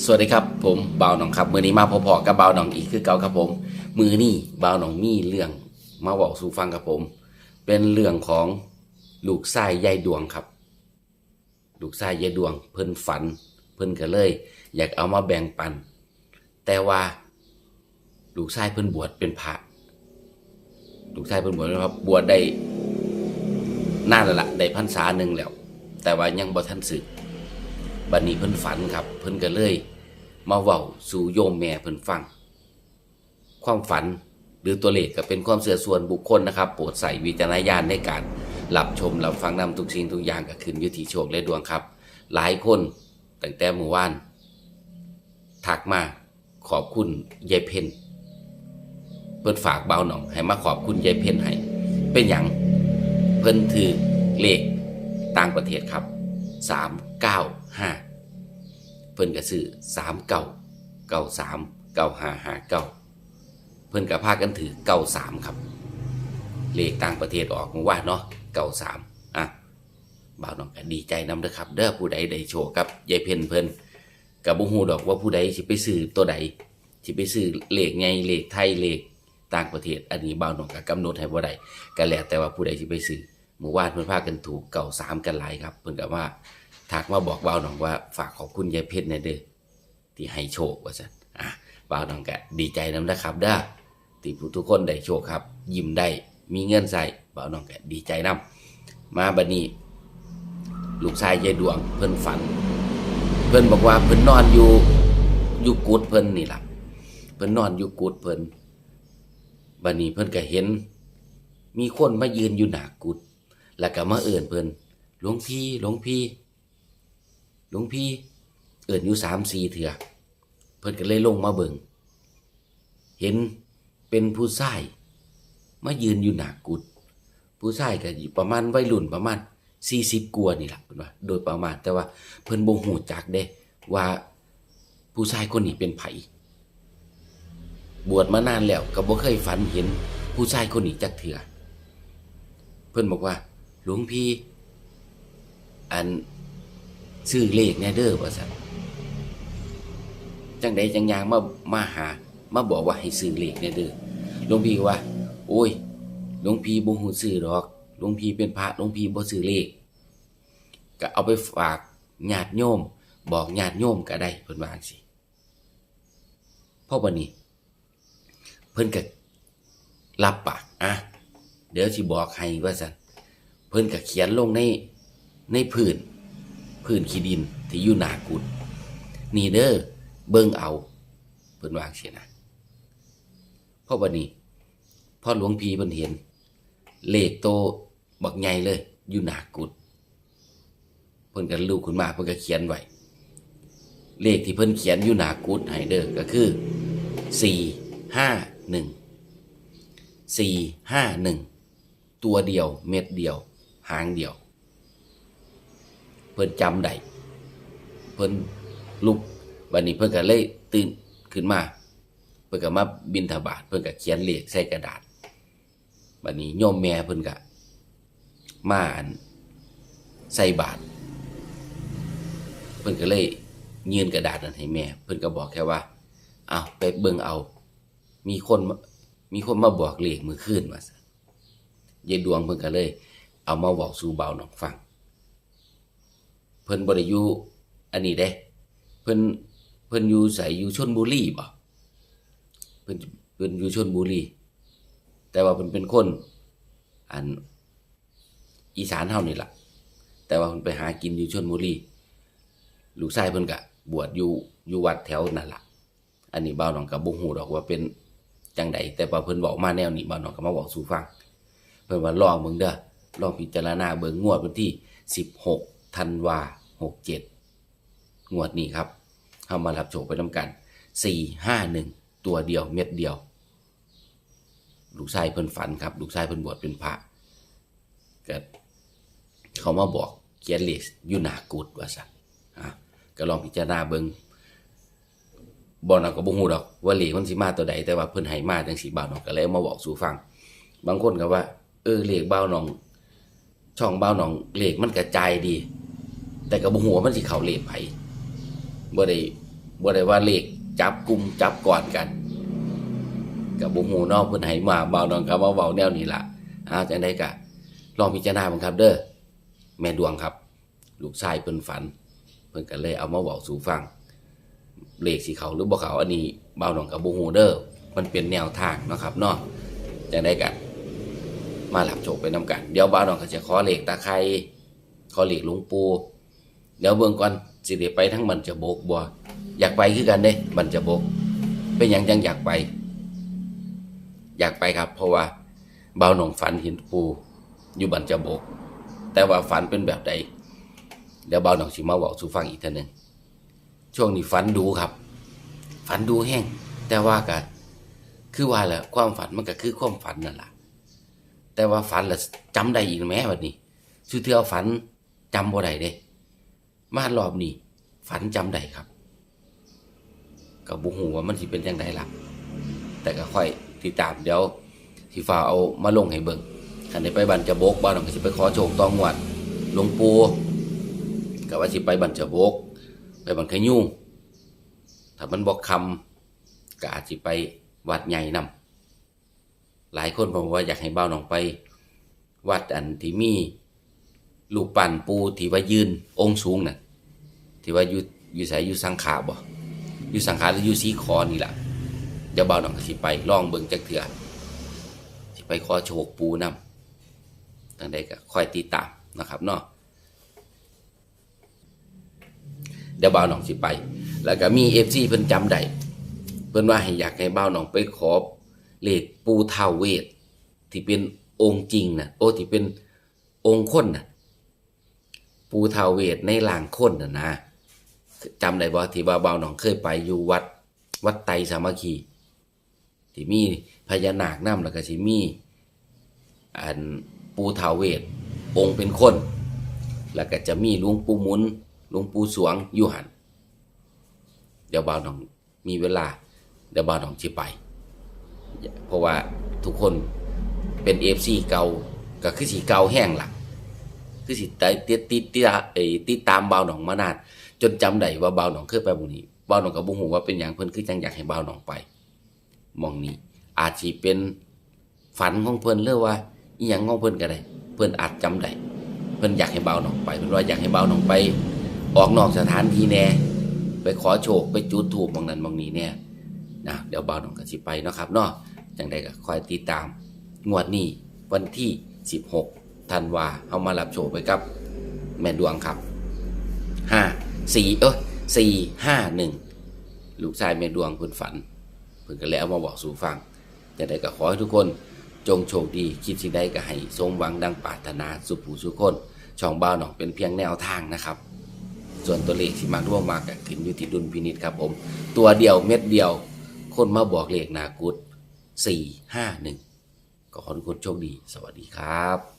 สวัสดีครับผมบ่าวหนองครับมือนี้มาพอๆกับบ่าวหนองอีกคือเก่าครับผม มือนี้บ่าวหนองมีเรื่องมาบอกสู่ฟังครับผม เป็นเรื่องของลูกชายยายดวงครับ ลูกชายยายดวง เพิ่นฝัน เพิ่นก็เลย อยากเอามาแบ่งปัน แต่ว่า ลูกชายเพิ่นบวชเป็นพระลูกชายเพิ่นบวชนะครับบวชได้นานแล้วละได้พรรษาหนึ่งแล้ว แต่ว่ายังบ่ทันสึก บัดนี้เพิ่นฝันครับ เพิ่นก็เลย มาเว้าสู่โยมแม่เพิ่นฟัง ความฝันหรือตัวเลขก็เป็นความเสื่อส่วนบุคคลนะครับ โปรดใส่วิจารณญาณในการรับชมรับฟังนำทุกสิ่งทุกอย่างก็ขึ้นยู่ที่โชคและดวงครับ หลายคนตั้งแต่เมื่อวานทักมาขอบคุณยายเพ็ญเพิ่นฝากเบาหน่อง ให้มาขอบคุณยายเพ็ญให้เป็นอย่างเพิ่นถือเลขต่างประเทศครับสามเก้า ห้าเพิ่นก็ซื้อสามเก้าเก้าสามเก้าห้าห้าเก้าเพิ่นก็พากันถือเก้าสามครับ เลขต่างประเทศออกมาว่าเนาะเก้าสามอะบ่าวน้องก็ดีใจนำเด้อครับ เด้อผู้ใดได้โชคครับยายเพ็ญเพิ่นกับบุฮูดอกว่าผู้ใดสิไปซื้อตัวใดสิไปซื้อเลขไงเลขไทยเลขต่างประเทศ อันนี้บ่าวน้องก็กำหนดให้บ่ได้ก็แล้วแต่ว่าผู้ใดสิไปซื้อเมื่อวานเพิ่นพากันถูกเก่าสามกันหลายครับ เพิ่นก็ว่า ทักมาบอกบ่าวหนองว่าฝากขอบคุณยายเพชรในเด้อที่ให้โชคว่าซั่นอะบ่าวหนองก็ดีใจน้ำนะครับเด้อที่ผู้ทุกคนได้โชคครับ ยิ้มได้มีเงินใส่บ่าวหนองก็ดีใจนํมาบัดนี้ลูกชายยายดวงเพิ่นฝัน เพิ่นบอกว่าเพิ่นนอนอยู่อยู่กุฏเพิ่นนี่แหละเพิ่นนอนอยู่กุฏเพิ่นบัดนี้เพิ่นก็เห็น มีคนมายืนอยู่หน้ากุฏแล้วก็มาเอิ่นเพิ่นหลวงพี่หลวงพี่ หลวงพี่เอิ่นอยู่สามสี่เถื่อเพิ่นก็เลยลงมาเบิ่งเห็นเป็นผู้ชายมายืนอยู่หน้ากุฏผู้ชายก็อยู่ประมาณวัยรุ่นประมาณสี่สิบกว่านี่แหละเพิ่นว่าโดยประมาณแต่ว่าเพิ่นบ่ฮู้จักเด้ ว่าผู้ชายคนนี้เป็นไผบวชมานานแล้วก็บ่เคยฝันเห็นผู้ชายคนนี้จักเถื่อเพื่อนบอกว่า หลวงพี่ อัน ซื้อเลขแน่เด้อว่าสันจังใดจังยางมามาหา มาบอกว่าให้ซื้อเลขแน่เด้อหลวงพี่ว่า โอ้ยหลวงพี่บ่ฮู้ซื้อดอกหลวงพี่เป็นพระหลวงพี่บ่ซื้อเลข ก็เอาไปฝากญาติโยม บอกญาติโยมก็ได้เพิ่นว่าจังซี่พราะวันนี้ เพิ่นก็รับปากอะเดี๋ยวสิบอกให้ว่าสันเพิ่นก็เขียนลงในในพื้น พื้นขี้ดินที่อยู่หนากุฏนี่เด้อเบิ่งเอาเพิ่นวางเสียนะพราะวันนี้พ่อหลวงพีเพิ่นเห็น เลขโตบักใหญ่เลย อยู่หนากุฏเพิ่นก็ลูกขึ้นมาเพิ่นก็เขียนไว้เลขที่เพิ่นเขียนอยู่หนากุฏให้เด้อก็คือสี่ห้าหนึ่งสี่ห้าหนึ่งตัวเดียวเม็ดเดียว หางเดียว เพิ่นจำได้เพิ่นลุกวันนี้เพิ่นก็เลยตื่นขึ้นมา เพิ่นก็มาบินทบาทเพิ่นก็เขียนเลขใส่กระดาษวันนี้โยมแม่เพิ่นก็มาอันใส่บาทเพิ่นก็เลยยืนกระดาษนั้นให้แม่ เพิ่นก็บอกแค่ว่าเอาไปเบิ่งเอา มีคนมามีคนมาบอกเลขมือขึ้นมาซะยายดวงเพิ่นก็เลย เอามาบอกสู่เบาหนองฟัง เพิ่นบ่ได้อยู่อันนี้เด้ เพิ่นเพิ่นอยู่ใส่อยู่ชนบุรีบ่เพิ่นเพิ่นอยู่ชนบุรีแต่ว่าเพิ่นเป็นคนอันอีสานเฮานี่ล่ะ แต่ว่าเพิ่นไปหากินอยู่ชนบุรีลูกชายเพิ่นก็บวชอยู่อยู่วัดแถวนั่นล่ะ อันนี้เบาหนองก็บ่ฮู้ดอกว่าเป็นจังใดแต่ว่าเพิ่นบอกมาแนวนี้บ่าวน้องก็มาบอกสู่ฟัง เพิ่นว่าลองเบิ่งเด้อลองพิจารณาเบิ่งงวดวันที่ 16 ธันวา67งวดนี้ครับเฮามารับโชคไปนํกัน451ตัวเดียวเม็ดเดียว ลูกชายเพิ่นฝันครับลูกชายเพิ่นบวชเป็นพระก็เขามาบอกเขียนเลขอยู่หนากุฏว่าซั่นอะก็ลองพิจารณาเบิ่งบ่นก็บ่ฮู้ดอกว่าเลขมันสิมาตัวใดแต่ว่าเพิ่นให้มาจังซี่บ่าวน้องก็เลยมาบอกสู่ฟัง บางคนก็ว่า เออเลขบ่าวน้อง ช่องบ่าวน้องเลขมันกระจายดี แต่ก็บ่ฮู้ว่ามันสิเขาเลขไผบ่ได้บ่ได้ว่าเลขจับกลุ่มจับก่อนกัน กับบ่ฮู้เนาะเพิ่อนให้มาเบานองครับว่าเว้าแนวนี้ละอ้าจังได๋ก็ลองพิจารณาบิ่งครับ เด้อแม่ดวงครับ ลูกชายเพิ่นฝัน เพิ่นก็เลยเอามาเว้าสู่ฟังเลขสิเขาหรือบ่เขาอันนี้เบาหนองกับบ่ฮู้เด้อมันเป็นแนวทางนะครับเนาะจังได๋ก็มารับโชคไปนํกัน เดี๋ยวเบาหนองก็จะขอเลขตาไคร้ขอเลขหลวงปู เดี๋ยวเบิ่งก่อนสิได้ไปทั้งมันจะบกบ่อยากไปคือกันเด้มันจะบก เป็นหยังจังอยากไป อยากไปครับ เพราะว่าเบาหนองฝันเห็นปูอยู่บันจะบก แต่ว่าฝันเป็นแบบใดเดี๋ยวเบาหนองสิมาเว้าสู่ฟังอีกท่านึงช่วงนี้ฝันดูครับ ฝันดูแห้งแต่ว่าก็คือว่าแหละความฝันมันก็คือความฝันนั่นแหละแต่ว่าฝันละจำได้อีกไหมวันนี้สุดเทือฝันจำบ่ได้เด้ มารอบนี้ฝันจำได้ครับกับบุหูว่ามันสิเป็นยังไงล่ะแต่ก็ค่อยติดตามเดี๋ยวสิฟ้าเอามาลงให้เบิ่งคันได้ไปบันจะโบกบ้านก็สิไปขอโชคตองวัดหลวงปู่ก็ว่าสิไปบันจะโบก ไปบันขยุ่งถ้ามันบอกคำก็อาจสิไปวัดใหญ่นำหลายคนบอกว่าอยากให้เบ้าน้องไป วัดอันที่มี ลูกปั่นปูที่ว่ายืนองค์สูงน่ะที่ว่าอยู่อยู่ใส่อยู่สังขาบ่อยู่สังขาหรืออยู่สีคอนี่แหละเดี๋ยวเบ้าน้องสิไปล่องเบิ่งจักเถื่อสิไปขอโชคปูนำตั้งใดก็ค่อยติดตามนะครับเนาะเดี๋ยวบ่าวหน่องสิไป แล้วก็มีเอฟซีเพิ่นจำได้เพิ่นว่าให้อยากให้บ่าวหน่องไปขอเลขปูท้าวเวทที่เป็นองค์จริงนะโอ้ที่เป็นองค์คนนะ ปูทาวเวทในหลางคนนะนะจำได้บ่ที่ว่าบ่าหนองเคยไปอยู่วัด วัดไตรสามัคคีที่มีพญานาคนํแล้วก็สิมีอันปูทาวเวทองค์เป็นคน แล้วก็จะมีหลวงปู่มุนหลวงปู่สวงอยู่หันเดี๋ยวบ่าวน้องมีเวลา เดี๋ยวบ่าวน้องจะไป เพราะว่าทุกคนเป็นเอฟซีเก่าก็คือสีเก่าแห้งหลัก คือสิติติดติดติดเอ่ยติดตามบ่าวน้องมานานจนจำได้ว่าบ่าวน้องเคยไปหมู่นี้บ่าวน้องกับบุหูว่าเป็นอย่างเพิ่นคือจังอยากให้บ่าวน้องไปมองนี้ อาจสิเป็นฝันของเพิ่นหรือว่าอีหยังของเพิ่นก็ได้ เพิ่นอาจจำได้เพิ่นอยากให้เบาหนองไปเพิ่นว่าอยากให้เบาหนองไป ออกนอกสถานที่แน่ไปขอโชคไปจุดถูกบางนั้นบางนี้แน่นะเดี๋ยวเบาหนองก็สิไปเนาะครับเนาะจังใดก็คอยติดตามงวดนี้วันที่ 16 ธันวาเฮามารับโชคไปกับ แม่ดวงครับ5 4เอ้ย4 5 1ลูกชายแม่ดวงเพิ่นฝันเพิ่นก็เลยเอามาบอกสู่ฟังจังใดก็ขอให้ทุกคนจงโชคดีคิดสิ่งใดก็ให้สมหวังดังปรารถนาสุผูสุคนช่องบ้าวหนองเป็นเพียงแนวทางนะครับ ส่วนตัวเลขที่มาร่วมมากขึ้นอยู่ที่ดุลพินิจครับผม ตัวเดียวเม็ดเดียว คนมาบอกเลขนากุด451ก็ขอให้ทุกคนโชคดี สวัสดีครับ